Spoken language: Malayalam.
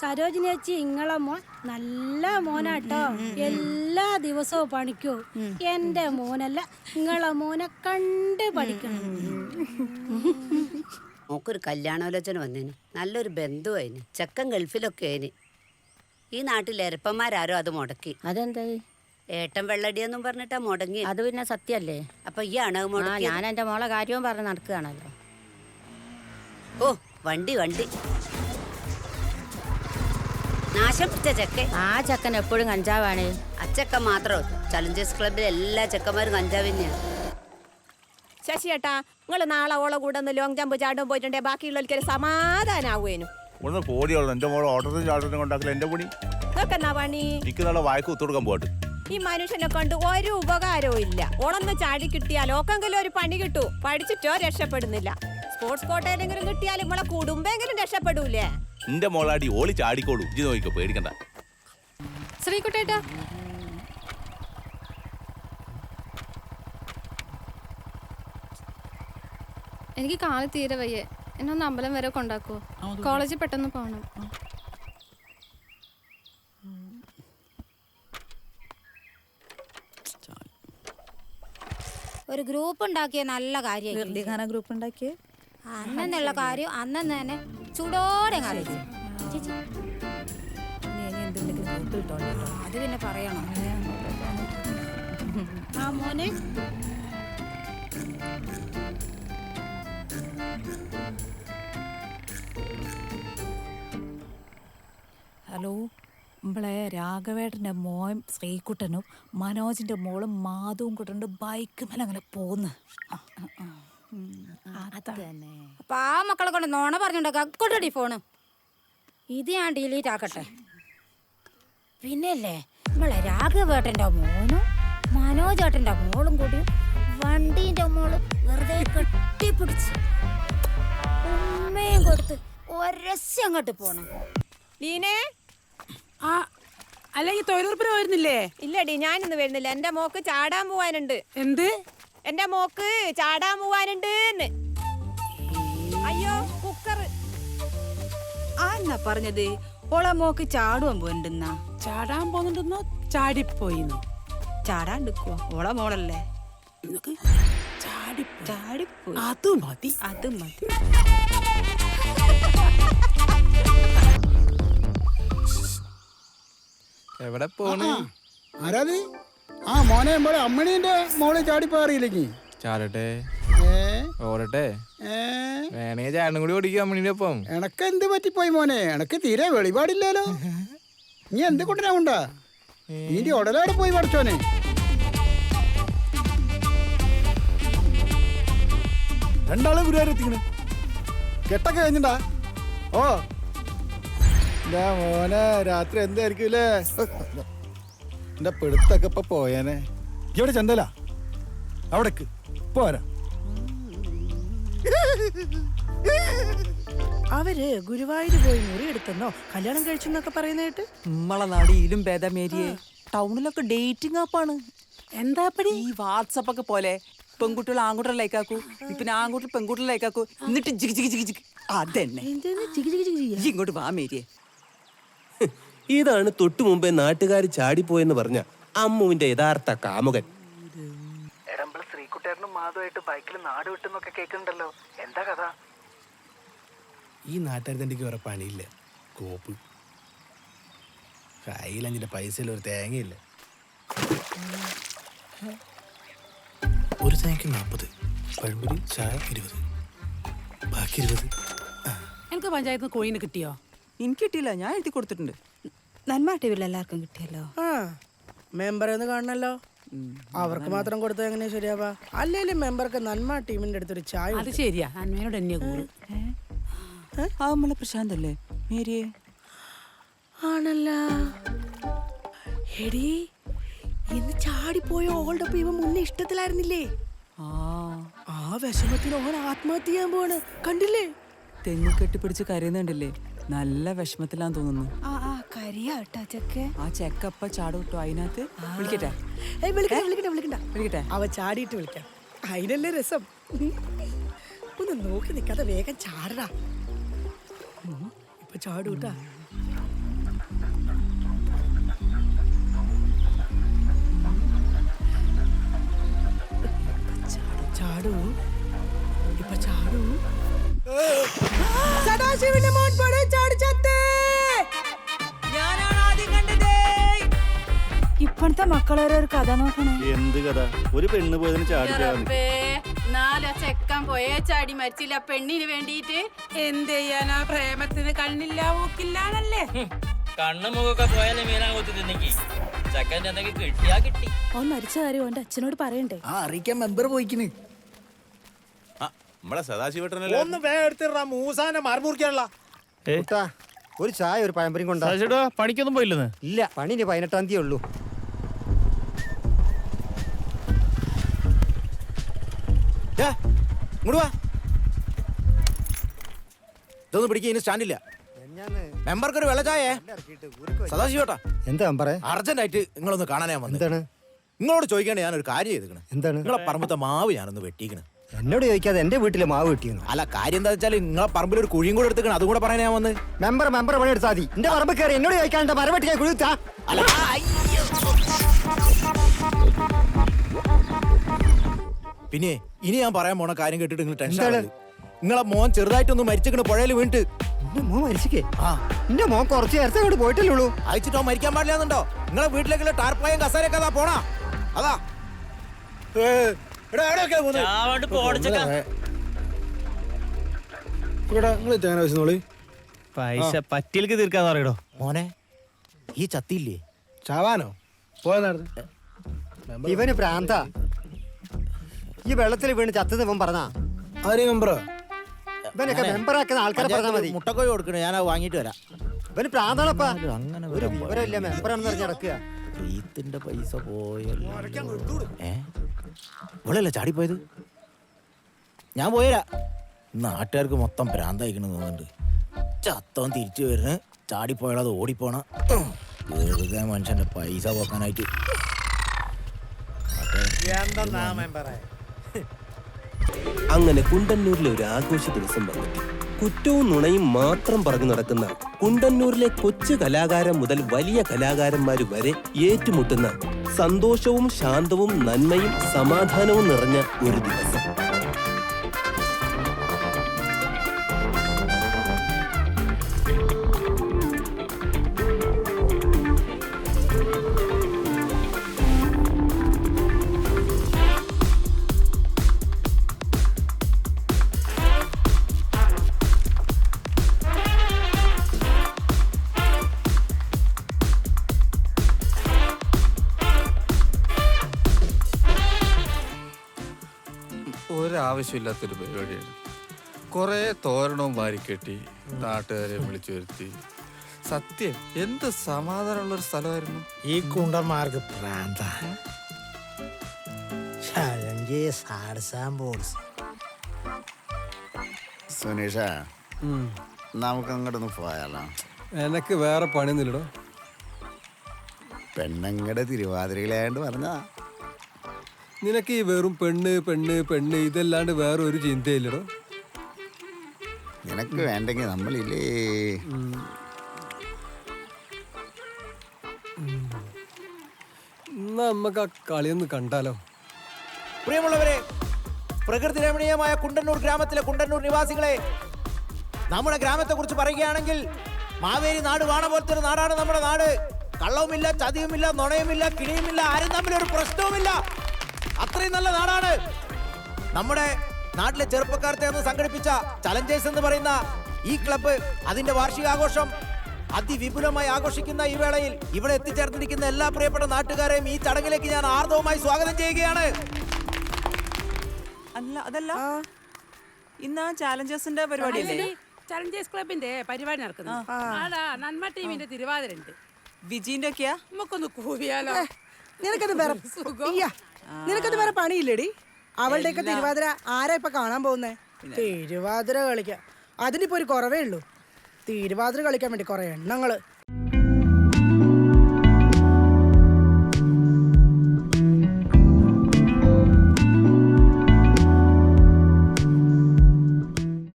സരോജിനി ചേച്ചി ഇങ്ങളെ മോൻ നല്ല മോനാട്ടോ. എല്ലാ ദിവസവും പണിക്കൂ. എന്റെ മോനല്ല ഇങ്ങളെ മോനെ കണ്ട് പഠിക്കണം. മോക്കൊരു കല്യാണാലോചന വന്നേന്. നല്ലൊരു ബന്ധുവായിന്. ചെക്കൻ ഗൾഫിലൊക്കെ ആയിന്. ഈ നാട്ടിൽ എരപ്പന്മാരാരോ അത് മുടക്കി. അതെന്തായി? ഏട്ടൻ വെള്ളടിയെന്നും പറഞ്ഞിട്ടാ മുടങ്ങി അത് പിന്നെ സത്യല്ലേ? അപ്പൊ ഈ ആണ് മുടക്കി ഞാൻ എന്റെ മോളെ കാര്യവും പറഞ്ഞ് നടക്കുകയാണല്ലോ. ഓ വണ്ടി വണ്ടി. നാശം പിടിച്ച ചെക്കെ. ആ ചെക്കൻ എപ്പോഴും കഞ്ചാവാണ്. അച്ചക്ക മാത്രം. ചലഞ്ചേഴ്സ് ക്ലബിലെ എല്ലാ ചെക്കന്മാരും കഞ്ചാവ് തന്നെയാണ് ശശിയേട്ടാ നിങ്ങൾ നാളെ ഓളെ കൂടെ ഒന്ന് ലോങ് ജമ്പ് ചാടും പോയിട്ടുണ്ടെ ബാക്കിയുള്ളവർക്ക് സമാധാനാവുവേനു ഒന്ന് പോടിയുള്ളൂ എന്റെ മോളെ ഓട്ടത്തിൽ ചാട്ടത്തിനും കൊണ്ടാക്കില്ല എന്റെ പണി. നിങ്ങൾക്കെന്നാ പണി? എനിക്ക് നാളെ വായ്പ ഒത്തുകൊടുക്കാൻ പോയിട്ട് ഈ മനുഷ്യനെ കൊണ്ട് ഒരു ഉപകാരവും ഇല്ല. ഓളൊന്ന് ചാടി കിട്ടിയാൽ ഓക്കെങ്കിലും ഒരു പണി കിട്ടൂ. പഠിച്ചിട്ടോ രക്ഷപ്പെടുന്നില്ല. സ്പോർട്സ് കോട്ടയിലെങ്കിലും കിട്ടിയാൽ നമ്മളെ കുടുംബെങ്കിലും രക്ഷപ്പെടൂലേ? എന്റെ മോളാടി ഓളി ചാടിക്കോളൂ. ഇജ്ജ് നോക്കിക്കോ പേടിക്കണ്ട. ശ്രീകുട്ടേട്ടാ. എനിക്ക് കാൽ തീരെ വയ്യേ. എന്നെ ഒന്ന് അമ്പലം വരെ കൊണ്ടാക്കുവോ കോളേജിൽ പെട്ടെന്ന് പോകണം ഒരു ഗ്രൂപ്പ് ഉണ്ടാക്കിയ നല്ല കാര്യം ഗ്രൂപ്പ് ഉണ്ടാക്കിയേ? അന്നെന്നുള്ള കാര്യം അന്നെന്ന് തന്നെ ചൂടോടെ അത് പിന്നെ പറയണം. ആ മോനെ. ഹലോ. നമ്മളെ രാഘവേട്ടന്റെ മോൻ ശ്രീകുട്ടനും മനോജിന്റെ മോളും മാധവും കുട്ടനും ബൈക്ക് മേലെ അങ്ങനെ പോന്ന് തന്നെ. അപ്പൊ ആ മക്കളെ കൊണ്ട് നോണ പറഞ്ഞുണ്ടാക്കാം കൊണ്ടടി ഫോണ്. ഇത് ഞാൻ ഡിലീറ്റ് ആക്കട്ടെ. പിന്നല്ലേ നമ്മളെ രാഘവേട്ടന്റെ മോനും മനോജേട്ടന്റെ മോളും കൂടി വണ്ടിന്റെ മോൾ വെറുതെ കെട്ടിപ്പിടിച്ച് ഉമ്മയും കൊടുത്ത് ഒരസ്യം അങ്ങോട്ട് പോണം. ലീനേ? ആ. അല്ലെങ്കിൽ തൊഴിലുറപ്പിന് പോയിരുന്നില്ലേ? ഇല്ലടി ഞാനൊന്നും വരുന്നില്ല. എന്റെ മോക്ക് ചാടാൻ പോവാനുണ്ട്. എന്ത്? എന്റെ മോക്ക് ചാടാൻ പോവാനുണ്ട് അയ്യോ കുക്കർ ആന്നാ എന്നാ പറഞ്ഞത്. ഓളെ മോക്ക് ചാടുവാൻ പോയിണ്ടെന്നാ ചാടാൻ പോകുന്നുണ്ടെന്നോ ചാടിപ്പോയിന്നോ? ചാടാണ്ടിക്കുവോ ഓളെ മോളല്ലേ? നിനക്ക് ചാടിപ്പോ ചാടിപ്പോയി. അത് മതി. അത് മതി. എവിടെ പോണ്? ആരാത് ആ മോനെ നമ്മളെ അമ്മണീന്റെ മോളെ ചാടിപ്പോ അറിയില്ലെങ്കിൽ ചാടട്ടെ ഓടട്ടെ. വേണേ ചാടനും കൂടി ഓടിക്കും അമ്മണിന്റെ ഒപ്പം എനക്ക് എന്ത് പറ്റിപ്പോയി മോനെ? എനക്ക് തീരെ വെളിപാടില്ലല്ലോ. നീ എന്ത് കൊണ്ടുവരാ കൊണ്ടാ? നീന്റെ ഉടലോടെ പോയി പഠിച്ചോനെ. രണ്ടാളെ ഗുരുവായൂർ എത്തിക്കണ്. കെട്ടൊക്കെ കഴിഞ്ഞിണ്ടാ ഓ. എന്താ മോനെ രാത്രി എന്തായിരിക്കൂലേ എന്റെ പെടുത്തൊക്കെ ഇപ്പൊ പോയേനെ. ഇവിടെ ചന്തല അവിടേക്ക്. പോരാ അവർ ഗുരുവായൂർ പോയി മുറി എടുത്തെന്നോ? കല്യാണം കഴിച്ചു എന്നൊക്കെ പറയുന്നേട്ട് നമ്മളെ നാടിയിലും ഭേദമേരിയെ ടൗണിലൊക്കെ ഡേറ്റിംഗ് ആപ്പാണ്. എന്താ പടി ഈ വാട്സപ്പ് ഒക്കെ പോലെ പെൺകുട്ടികൾ ആൺകുട്ടികളെ ലൈക്കാക്കൂ പിന്നെ ആൺകുട്ടികൾ പെൺകുട്ടികളെ ലൈക്കാക്കൂ എന്നിട്ട് ജിഗ് ജിഗ് ജിഗ് ജിഗ്. അതന്നെ. ഇങ്ങോട്ട് വാ മേരിയെ. ഇതാണ് തൊട്ടു മുമ്പേ നാട്ടുകാർ ചാടിപ്പോയെന്ന് പറഞ്ഞ അമ്മുവിന്റെ യഥാർത്ഥ കാമുകൻ. ശ്രീകുട്ടേട്ടനും മാധുവായിട്ട് ബൈക്കിൽ നാട് വിട്ടെന്നൊക്കെ കേൾക്കുന്നുണ്ടല്ലോ എന്താ കഥ? ഈ നാട്ടുകാർ എനിക്ക് വേറെ പണിയില്ല. കോപ്പ്. കയ്യിലഞ്ചിന്റെ പൈസയിൽ ഒരു തേങ്ങയില്ല. ഒരു തേങ്ങയ്ക്ക് നാൽപ്പത് പഴംപൊരി ചായ ഇരുപത് ബാക്കി ഇരുപത്. എനിക്ക് പഞ്ചായത്ത് കോയിന് കിട്ടിയോ? എനിക്ക് കിട്ടിയില്ല ഞാൻ എഴുതി കൊടുത്തിട്ടുണ്ട്. നന്മ ടി വിയിൽ എല്ലാവർക്കും കിട്ടിയല്ലോ. ആ മെമ്പർ എന്ന് കാണണല്ലോ. അവർക്ക് മാത്രം കൊടുത്താൽ എങ്ങനെയാ ശരിയാവാ അല്ലേലും മെമ്പർക്ക് നന്മ ടീമിന്റെ അടുത്തൊരു ചായ അത് ശരിയാ. നന്മയോട് എന്നെ കൂറ്. ആ നമ്മളെ പ്രശാന്ത് അല്ലേ മേരിയെ. ആണല്ലോ. എടി ഇന്ന് ചാടിപ്പോയ ഓളുടെ ഇവ മുന്നേ ഇഷ്ടത്തിലായിരുന്നില്ലേ? ആ. ആ വിഷമത്തിന് ഓൻ ആത്മഹത്യ ചെയ്യാൻ പോവാണ്. കണ്ടില്ലേ? തെങ്ങ് കെട്ടിപ്പിടിച്ച് കരയുന്നുണ്ടല്ലേ? നല്ല വിഷമത്തിലാന്ന് തോന്നുന്നു. ആ ആ ചാടിയിട്ട് വിളിക്കാം. അതിനല്ലേ രസം. ഒന്ന് നോക്കി നിൽക്കാതെ വേഗം ചാടടാ. ഇപ്പൊ ചാടൂട്ടാ. ചാടൂ ഇപ്പൊ ചാടൂ. സദാശിവന്റെ മോൻ മക്കളെ ഒരു കഥ നോക്കണേ. എന്ത് കഥ? ഒരു പെണ്ണ് പോയതിന് ചാടി നാലോ ചെക്കൻ പോയേ ചാടി മരിച്ചില്ല. പെണ്ണിന് വേണ്ടിയിട്ട് എന്ത് ചെയ്യാനാ? പ്രേമത്തിന് കണ്ണില്ല ഊക്കില്ലാന്നല്ലേ? കണ്ണും മുഖമൊക്കെ പോയാലും മീനാ കൊത്തി തിന്നിക്ക്. ചെക്കന്റെ എന്തെങ്കിലും കിട്ടിയാ കിട്ടി. ഓൻ മരിച്ച കാര്യം ഓന്റെ അച്ഛനോട് പറയണ്ടേ? ആ അറിയിക്കാൻ മെമ്പർ പോയിക്കിന്. നമ്മളെ സദാശിവട്ടനല്ലേ? ഒന്ന് വേഗം എടുത്തിടാ മൂസാനെ മരമുറിക്കാനുള്ള ഒരു ചായ ഒരു പഴംപരിയും കൊണ്ടാ. പണിക്കൊന്നും പോയില്ലെന്ന്? ഇല്ല പണി പതിനെട്ടാം തീയതി ഉള്ളൂ. ഇങ്ങോട്ട് വാ. ഇതൊന്നും പിടിക്കുക ഇനി സ്റ്റാൻഡില്ല. മെമ്പർക്ക് ഒരു വെള്ളച്ചായേ. സദാശിവട്ടാ എന്താ പറ അർജന്റ് ആയിട്ട് നിങ്ങളൊന്ന് കാണാനാ വന്നത് നിങ്ങളോട് ചോദിക്കാണ്ട് ഞാൻ ഒരു കാര്യം ചെയ്തിക്കണ് എന്താണ്? നിങ്ങളെ പറമ്പത്തെ മാവ് ഞാനൊന്ന് വെട്ടിക്കണ എന്നോട് ചോദിക്കാതെ എന്റെ വീട്ടിലെ മാവ് കിട്ടിയെന്നു അല്ല കാര്യം എന്താ വെച്ചാൽ നിങ്ങളെ പറമ്പിൽ ഒരു കുഴിയും കൂടെ എടുത്തിക്കണം അതും കൂടെ പറയാൻ ഞാൻ വന്ന്. മെമ്പർ മെമ്പർ പണി എടുത്താൽ മതി. എന്റെ പറമ്പ് കയറി എന്നോട് ചോദിക്കാണ്ട് മരം വെട്ടിക്കാൻ കുഴിത്താ പിന്നെ ഇനി ഞാൻ പറയാൻ പോണ കാര്യം കേട്ടിട്ട് നിങ്ങൾ ടെൻഷൻ ആവരുത്. നിങ്ങളെ മോൻ ചെറുതായിട്ടൊന്ന് മരിച്ചിട്ട് പുഴയിൽ വീണിട്ട് എന്റെ മോൻ മരിച്ചേ ആ. എന്റെ മോൻ കുറച്ച് നേരത്തെ അങ്ങോട്ട് പോയിട്ടില്ലുള്ളൂ അയച്ചിട്ടോ മരിക്കാൻ പാടില്ലാന്നുണ്ടോ നിങ്ങളെ വീട്ടിലേക്കുള്ള ടാർപ്പായും കസേരയൊക്കെ അതാ പോണാ. അതാ. ഏ, എടാ, എവിടെയൊക്കെയാ പോകുന്നെ? ചാവാണ്ട് പോടച്ചക്ക ഇവിടെ നിങ്ങൾ തേങ്ങ വെച്ചോളി പൈസ പറ്റിയിലേക്ക് തീർക്കാന്ന് പറയടോ. മോനെ ഈ ചത്തിയില്ലേ? ചാവാനോ? പോയതാണ് ഇവന് പ്രാന്ത. ഈ വെള്ളത്തിൽ വീണ് ചത്തത് ഇവൻ പറഞ്ഞാ? ആര് മെമ്പറോ? ഇവനൊക്കെ മെമ്പറാക്കുന്ന ആൾക്കാരെ പറഞ്ഞാൽ മതി. മുട്ടക്കോഴി കൊടുക്കണേ ഞാൻ അത് വാങ്ങിയിട്ട് വരാം. ഇവന് പ്രാന്താണപ്പാ? അങ്ങനെ ഒരു വിവരമില്ല മെമ്പറാണെന്ന് പറഞ്ഞ് നടക്കുക. റീത്തിന്റെ പൈസ പോയല്ലോ. ഏ? ഇവളല്ലേ ചാടിപ്പോയത്? ഞാൻ പോയരാ. നാട്ടുകാർക്ക് മൊത്തം ഭ്രാന്തയക്കണം തോന്നുന്നുണ്ട്. ചത്തവൻ തിരിച്ചു വരുന്നു ചാടിപ്പോയാലത് ഓടിപ്പോണ. വെറുതെ മനുഷ്യന്റെ പൈസ പോക്കാനായിട്ട്. അങ്ങനെ കുണ്ടന്നൂരിലെ ഒരു ആഘോഷ ദിവസം വന്നിട്ട് കുറ്റവും നുണയും മാത്രം പറഞ്ഞു നടക്കുന്ന കുണ്ടന്നൂരിലെ കൊച്ചു കലാകാരൻ മുതൽ വലിയ കലാകാരന്മാർ വരെ ഏറ്റുമുട്ടുന്ന സന്തോഷവും ശാന്തവും നന്മയും സമാധാനവും നിറഞ്ഞ ഒരു ദിവസം. ഒരാവശ്യമില്ലാത്തൊരു പരിപാടിയാണ്. കുറേ തോരണവും വാരിക്കെട്ടി നാട്ടുകാരെ വിളിച്ചു വരുത്തി. സത്യം എന്ത് സമാധാനമുള്ള ഒരു സ്ഥലമായിരുന്നു? ഈ കുണ്ടന്മാർക്ക് പ്രാന്ത. സുനീഷ നമുക്ക് അങ്ങോട്ടൊന്ന് പോയാലോ? എനക്ക് വേറെ പണിയൊന്നുമില്ലടോ. പെണ്ണങ്ങടെ തിരുവാതിരയിലായോണ്ട് പറഞ്ഞാ നിനക്ക് ഈ വെറും പെണ്ണ് പെണ്ണ് പെണ്ണ് ഇതല്ലാണ്ട് വേറെ ഒരു ചിന്തയില്ലടോ നിനക്ക് വേണ്ടെങ്കിൽ നമ്മളില്ലേ എന്നാ നമുക്ക് ആ കളിയൊന്ന് കണ്ടാലോ പ്രിയമുള്ളവരെ പ്രകൃതി രമണീയമായ കുണ്ടന്നൂർ ഗ്രാമത്തിലെ കുണ്ടന്നൂർ നിവാസികളെ നമ്മുടെ ഗ്രാമത്തെ കുറിച്ച് പറയുകയാണെങ്കിൽ മാവേരി നാട് വാണ പോലത്തെ ഒരു നാടാണ് നമ്മുടെ നാട് കള്ളവുമില്ല ചതിയുമില്ല നുണയുമില്ല കിണിയുമില്ല ആരും തമ്മിൽ ഒരു പ്രശ്നവുമില്ല അത്രയും നല്ല നാടാണ്. നമ്മുടെ നാട്ടിലെ ചെറുപ്പക്കാർ ചേർന്ന് സംഘടിപ്പിച്ച ചലഞ്ചേഴ്സ് എന്ന് പറയുന്ന ഈ ക്ലബ്ബ് അതിന്റെ വാർഷികാഘോഷം അതിവിപുലമായി ആഘോഷിക്കുന്ന ഈ വേളയിൽ ഇവിടെ എത്തിച്ചേർന്നിരിക്കുന്ന എല്ലാ പ്രിയപ്പെട്ട നാട്ടുകാരെയും ഈ ചടങ്ങിലേക്ക് ഞാൻ ആർദവമായി സ്വാഗതം ചെയ്യുകയാണ്. അല്ല അതല്ല. ഇന്ന് ചാലഞ്ചേഴ്സിന്റെ പരിപാടി അല്ലേ ചലഞ്ചേഴ്സ് ക്ലബിന്റെ പരിപാടി നടക്കുന്നു. ആടാ നന്മ ടീമിന്റെ തിരുവാതിര വിജിന്റെ ഒക്കെയാ നമുക്കൊന്ന് കൂവിയാലോ? നിനക്കത് വേറെ ഇയ്യ, നിനക്കത് വേറെ പണിയില്ലേടി. അവളുടെയൊക്കെ തിരുവാതിര ആരാ ഇപ്പൊ കാണാൻ പോകുന്നേ? തിരുവാതിര കളിക്കാം. അതിനിപ്പോ ഒരു കുറവേ ഉള്ളൂ. തിരുവാതിര കളിക്കാൻ വേണ്ടി കുറെ എണ്ണങ്ങൾ